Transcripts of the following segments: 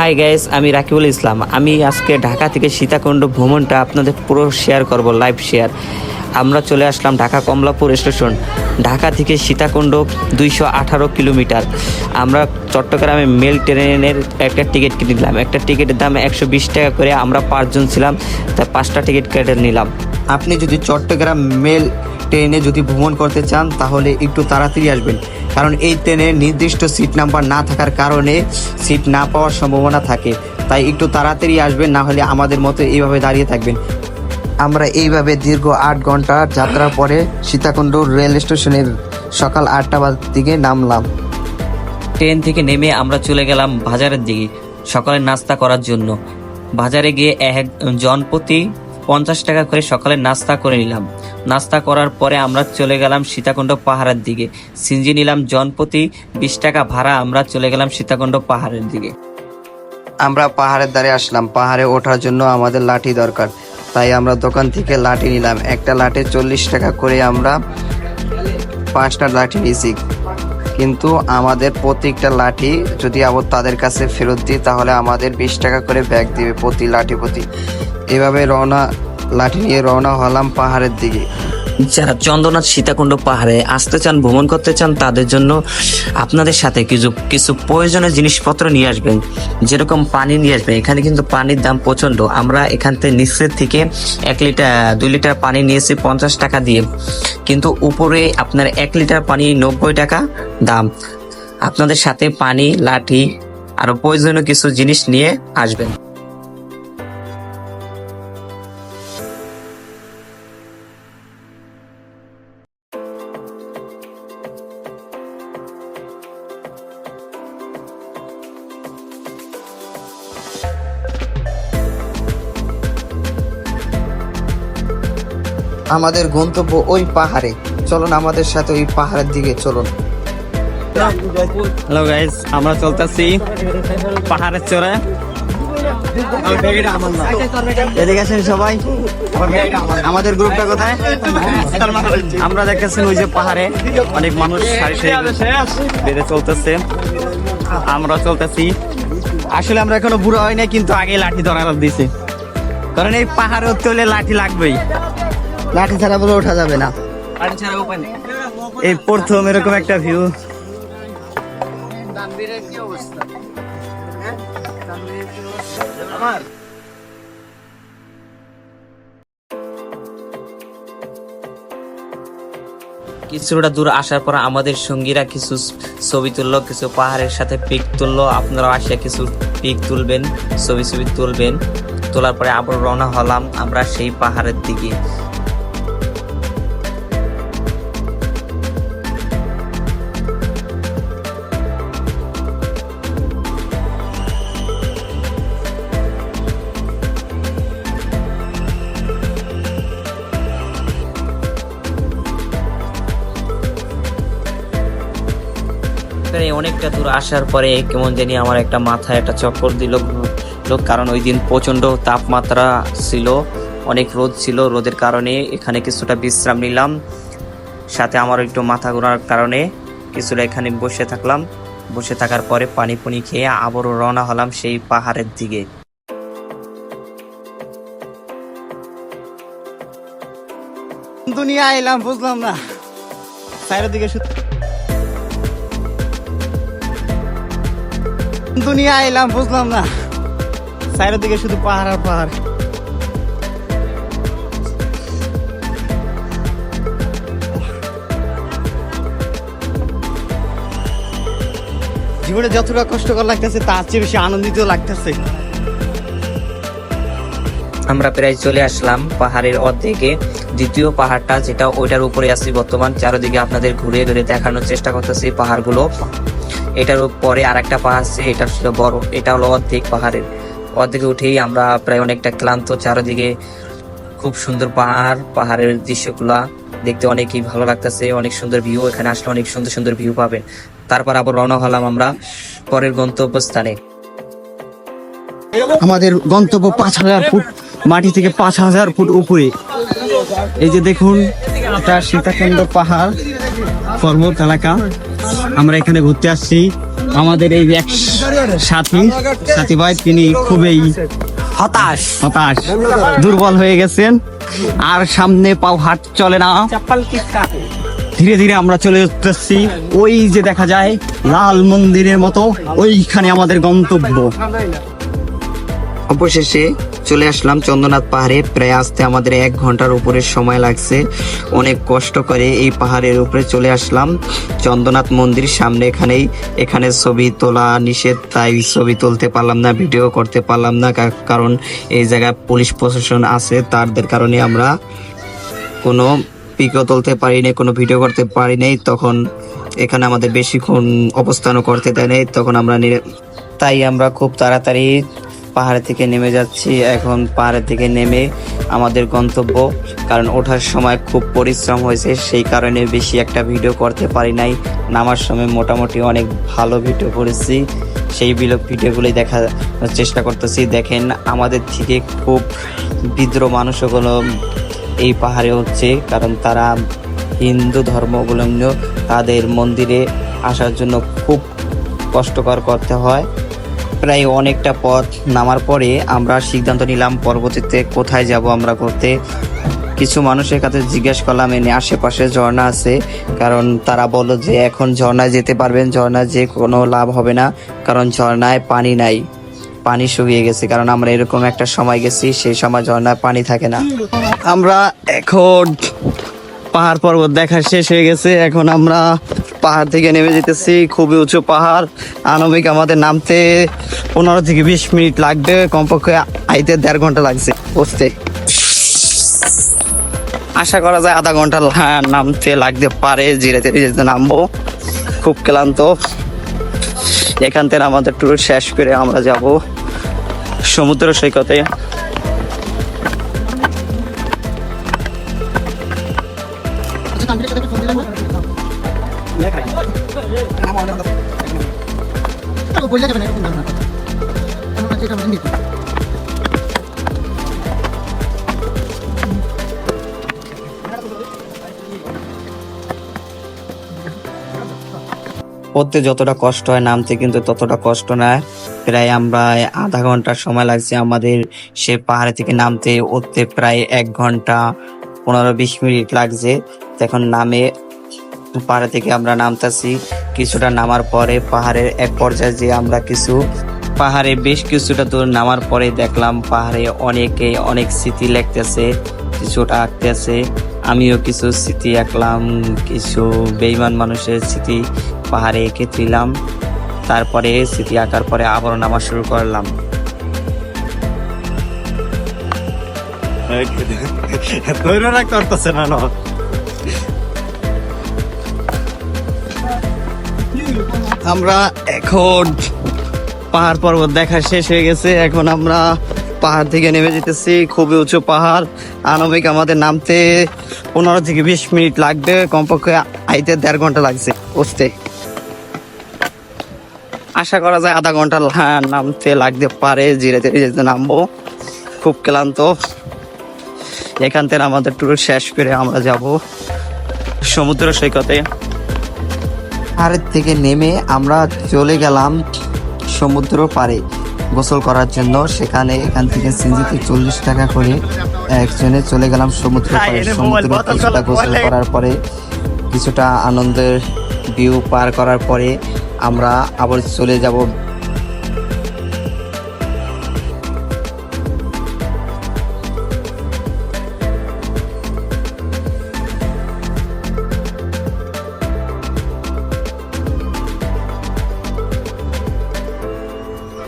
Hi guys আমি রাকিবুল ইসলাম। আমি আজকে ঢাকা থেকে সীতাকুণ্ড ভ্রমণটা আপনাদের পুরো শেয়ার করব লাইভ শেয়ার আমরা চলে আসলাম ঢাকা কমলাপুর স্টেশন ঢাকা থেকে সীতাকুণ্ড দুইশো আঠারো কিলোমিটার। আমরা চট্টগ্রামে মেল ট্রেনের একটা টিকিট কিনে নিলাম। একটা টিকিটের দাম একশো বিশ টাকা করে আমরা পাঁচজন ছিলাম, তা পাঁচটা টিকিট কেটে নিলাম। আপনি যদি চট্টগ্রাম মেল ট্রেনে যদি ভ্রমণ করতে চান, তাহলে একটু তাড়াতাড়ি আসবেন। কারণ এই ট্রেনে নির্দিষ্ট সিট নাম্বার না থাকার কারণে সিট না পাওয়ার সম্ভাবনা থাকে। তাই একটু তাড়াতাড়ি আসবেন, না হলে আমাদের মতো এইভাবে দাঁড়িয়ে থাকবেন। আমরা এইভাবে দীর্ঘ আট ঘণ্টা যাত্রার পরে সীতাকুণ্ড রেল স্টেশনের সকাল আটটা বাজার দিকে নামলাম। ট্রেন থেকে নেমে আমরা চলে গেলাম বাজারের দিকে। সকালের নাস্তা করার জন্য। বাজারে গিয়ে এক জনপ্রতি পঞ্চাশ টাকা করে সকালে নাস্তা করে নিলাম। নাস্তা করার পরে আমরা চলে গেলাম সীতাকুণ্ড পাহাড়ের দিকে। সিঞ্জি নিলাম জনপ্রতি বিশ টাকা ভাড়া, আমরা চলে গেলাম সীতাকুণ্ড পাহাড়ের দিকে। আমরা পাহাড়ের ধারে আসলাম। পাহাড়ে ওঠার জন্য আমাদের লাঠি দরকার। তাই আমরা দোকান থেকে লাঠি নিলাম। একটা লাঠি চল্লিশ টাকা করে আমরা পাঁচটা লাঠি নিয়েছি কিন্তু আমাদের প্রত্যেকটা লাঠি যদি আবার তাদের কাছে ফেরত দিই, তাহলে আমাদের বিশ টাকা করে ব্যাগ দিবে প্রতি লাঠি প্রতি। এভাবে রওনা লাঠি নিয়ে রওনা হলাম পাহাড়ের দিকে। যারা চন্দ্রনাথ সীতাকুণ্ড পাহাড়ে আসতে চান, ভ্রমণ করতে চান, তাদের জন্য আপনাদের সাথে কিছু কিছু প্রয়োজনীয় জিনিসপত্র নিয়ে আসবেন। যেরকম পানি নিয়ে আসবেন। এখানে কিন্তু পানির দাম প্রচণ্ড আমরা এখান থেকে নিচের থেকে এক লিটার, দুই লিটার পানি নিয়েছি পঞ্চাশ টাকা দিয়ে। কিন্তু উপরে আপনার এক লিটার পানি নব্বই টাকা দাম। আপনাদের সাথে পানি, লাঠি, আরও প্রয়োজনীয় কিছু জিনিস নিয়ে আসবেন। আমাদের গন্তব্য ওই পাহাড়ে। চলুন আমাদের সাথে ওই পাহাড়ের দিকে চলুন। হ্যালো গাইস আমরা চলতেছি পাহাড়ের চড়ে সবাই। আমাদের গ্রুপটা কোথায়? আমরা ওই যে পাহাড়ে অনেক মানুষ বেড়ে চলতেছে। আমরা চলতেছি। আসলে আমরা এখনও বুড়ো হয় না কিন্তু আগে লাঠি ধরার দিছে। কারণ এই পাহাড়ে উঠতে হলে লাঠি লাগবেই। লাঠি ছাড়া বলে ওঠা যাবে না। এই প্রথম এরকম একটা ভিউ কিছুটা দূর আসার পর আমাদের সঙ্গীরা কিছু ছবি তুললো কিছু পাহাড়ের সাথে পিক তুললো। আপনারা আসে কিছু পিক তুলবেন ছবি ছবি তুলবেন। তোলার পরে আবার রওনা হলাম আমরা সেই পাহাড়ের দিকে। এখানে অনেকটা দূর আসার পরে কেমন জানি আমার একটা মাথায় একটা চক্কর দিল। কারণ ওই দিন প্রচণ্ড তাপমাত্রা ছিল, অনেক রোদ ছিল। রোদের কারণে এখানে কিছুটা বিশ্রাম নিলাম। সাথে আমার একটু মাথা ঘোরার কারণে কিছুটা এখানে বসে থাকলাম। বসে থাকার পরে পানি পুনি খেয়ে আবারও রওনা হলাম সেই পাহাড়ের দিকে। দুনিয়া এলাম, বুঝলাম না। সাইডের দিকে শুধু দুনিয়া এলাম, বুঝলাম না। সাইডের দিকে শুধু পাহাড় আর পাহাড়। জীবনে যতটা কষ্টকর লাগতেছে, তার চেয়ে বেশি আনন্দিত লাগতেছে। আমরা প্রায় চলে আসলাম পাহাড়ের অর্ধেকে। দ্বিতীয় পাহাড়টা যেটা ওইটার উপরে আছি বর্তমান, চারিদিকে আপনাদের ঘুরে ঘুরে দেখানোর চেষ্টা করতেছি পাহাড়গুলো। এটার পরে আর একটা পাহাড় আছে, এটা ছিল বড়, এটা হলো অর্ধেক পাহাড়ের। অর্ধেকে উঠেই আমরা প্রায় অনেকটা ক্লান্ত, চারিদিকে খুব সুন্দর পাহাড়, পাহাড়ের দৃশ্যগুলা দেখতে অনেকই ভালো লাগতেছে, অনেক সুন্দর ভিউ, এখানে আসলে অনেক সুন্দর সুন্দর ভিউ পাবেন। তারপর আবার রওনা হলাম আমরা পরের গন্তব্যস্থানে। আমাদের গন্তব্য পাঁচ হাজার ফুট, মাটি থেকে পাঁচ হাজার ফুট উপরে। এই যে দেখুন এটা সীতাকুণ্ড পাহাড় পর্বত এলাকা। আমরা এখানে ঘুরতে আসছি। আমাদের এই এক সাথী সাথী ভাই তিনি খুবই হতাশ। হতাশ দুর্বল হয়ে গেছেন। আর সামনে পাও হাট চলে না। ধীরে ধীরে আমরা চলে যাচ্ছি। ওই যে দেখা যায় লাল মন্দিরের মতো ওইখানে আমাদের গন্তব্য। অবশেষে চলে আসলাম চন্দ্রনাথ পাহাড়ে। প্রায় আসতে আমাদের এক ঘণ্টার উপরে সময় লাগছে। অনেক কষ্ট করে এই পাহাড়ের উপরে চলে আসলাম। চন্দ্রনাথ মন্দির সামনে এখানেই। এখানে ছবি তোলা নিষেধ, তাই ছবি তুলতে পারলাম না, ভিডিও করতে পারলাম না কারণ এই জায়গায় পুলিশ প্রশাসন আছে তাদের কারণে আমরা কোনো পিকও তুলতে পারি নাই কোনো ভিডিও করতে পারি নাই তখন এখানে আমাদের বেশিক্ষণ অবস্থানও করতে দেয় নাই, তখন আমরা তাই আমরা খুব তাড়াতাড়ি পাহাড় থেকে নেমে যাচ্ছি। এখন পাহাড়ের থেকে নেমে আমাদের গন্তব্য, কারণ ওঠার সময় খুব পরিশ্রম হয়েছে, সেই কারণে বেশি একটা ভিডিও করতে পারি নাই। নামার সময় মোটামুটি অনেক ভালো ভিডিও করেছি। সেই বিলোক ভিডিওগুলোই দেখার চেষ্টা করতেছি। দেখেন, আমাদের থেকে খুব বিদ্রোহ মানুষগুলো এই পাহাড়ে হচ্ছে কারণ তারা হিন্দু ধর্মাবলম্বী। তাদের মন্দিরে আসার জন্য খুব কষ্টকর করতে হয়। প্রায় অনেকটা পথ নামার পরে আমরা সিদ্ধান্ত নিলাম পরবর্তীতে কোথায় যাব আমরা ঘুরতে। কিছু মানুষের কাছে জিজ্ঞেস করলাম, এনে আশেপাশে ঝর্ণা আছে? কারণ তারা বলল যে, এখন ঝর্ণায় যেতে পারবেন, ঝর্ণায় যে কোনো লাভ হবে না, কারণ ঝর্ণায় পানি নাই, পানি শুকিয়ে গেছে। কারণ আমরা এরকম একটা সময় গেছি, সেই সময় ঝর্ণায় পানি থাকে না। আমরা এখন পাহাড় পর্বত দেখা শেষ হয়ে গেছে। এখন আমরা পাহাড় থেকে নেমে যেতেছি, খুবই উঁচু পাহাড়। আনবিক আমাদের নামতে পনেরো থেকে বিশ মিনিট লাগবে, কমপক্ষে আইতে দেড় ঘণ্টা লাগছে বসতে। আশা করা যায় আধা ঘণ্টা নামতে লাগতে পারে ধীরে যেতে নামবো। খুব ক্লান্ত। এখান থেকে আমাদের ট্যুর শেষ করে আমরা যাব সমুদ্র সৈকতে। পড়তে যতটা কষ্ট হয়, নামতে কিন্তু ততটা কষ্ট না প্রায় আমরা আধা ঘণ্টা সময় লাগছে আমাদের সে পাহাড়ে থেকে নামতে, উঠতে প্রায় এক ঘণ্টা পনেরো বিশ মিনিট লাগছে। এখন নামে পাহাড়ে থেকে আমরা নামতাছি। কিছুটা নামার পরে পাহাড়ের এক পর্যায়ে যে আমরা কিছু পাহাড়ে বেশ কিছুটা দূর নামার পরে দেখলাম পাহাড়ে অনেকে অনেক স্মৃতি লিখতেছে কিছুটা আঁকতেছে। আমিও কিছু স্মৃতি আঁকলাম, কিছু বেইমান মানুষের স্মৃতি পাহাড়ে এঁকে দিলাম। তারপরে স্মৃতি আঁকার পরে আবার নামা শুরু করলাম। ধৈর্য রাখতে পারতেছে না। আমরা এখন পাহাড় পর্বত দেখা শেষ হয়ে গেছে। এখন আমরা পাহাড় থেকে নেমে যেতেছি, খুবই উঁচু পাহাড়। আনবিক আমাদের নামতে পনেরো থেকে বিশ মিনিট লাগবে, কমপক্ষে আইতে দেড় ঘণ্টা লাগছে বসতে আশা করা যায় আধা ঘণ্টা নামতে লাগতে পারে, ধীরে ধীরে যেতে নামবো। খুব ক্লান্ত। এখান থেকে আমাদের ট্যুর শেষ করে আমরা যাব সমুদ্র সৈকতে। পাহাড়ের থেকে নেমে আমরা চলে গেলাম সমুদ্র পাড়ে গোসল করার জন্য। সেখানে এখান থেকে সিঞ্জিতে চল্লিশ টাকা করে একজনে চলে গেলাম সমুদ্র পাড়ে। সমুদ্র কিছুটা গোসল করার পরে কিছুটা আনন্দের ভিউ পার করার পরে আমরা আবার চলে যাব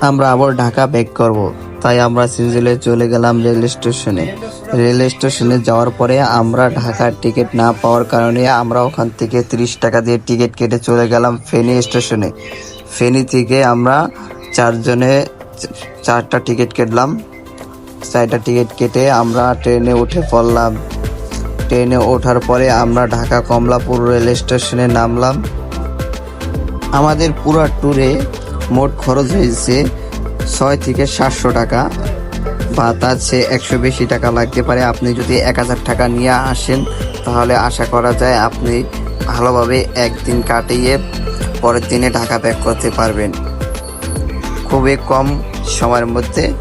আমরা আবার ঢাকা ব্যাক করব। তাই আমরা সিজলে চলে গেলাম রেল স্টেশনে রেল স্টেশনে যাওয়ার পরে আমরা ঢাকার টিকিট না পাওয়ার কারণে আমরা ওখান থেকে ত্রিশ টাকা দিয়ে টিকিট কেটে চলে গেলাম ফেনী স্টেশনে ফেনী থেকে আমরা চারজনে চারটা টিকিট কেটলাম। চারটা টিকিট কেটে আমরা ট্রেনে উঠে পড়লাম। ট্রেনে ওঠার পরে আমরা ঢাকা কমলাপুর রেল স্টেশনে নামলাম। আমাদের পুরা ট্যুরে মোট খরচ হয়েছে ছয় থেকে সাতশো টাকা। বা তার চেয়ে একশো বেশি টাকা লাগতে পারে। আপনি যদি এক হাজার টাকা নিয়ে আসেন, তাহলে আশা করা যায় আপনি ভালোভাবে একদিন কাটিয়ে পরের দিনে ঢাকা ব্যাক করতে পারবেন। খুবই কম সময়ের মধ্যে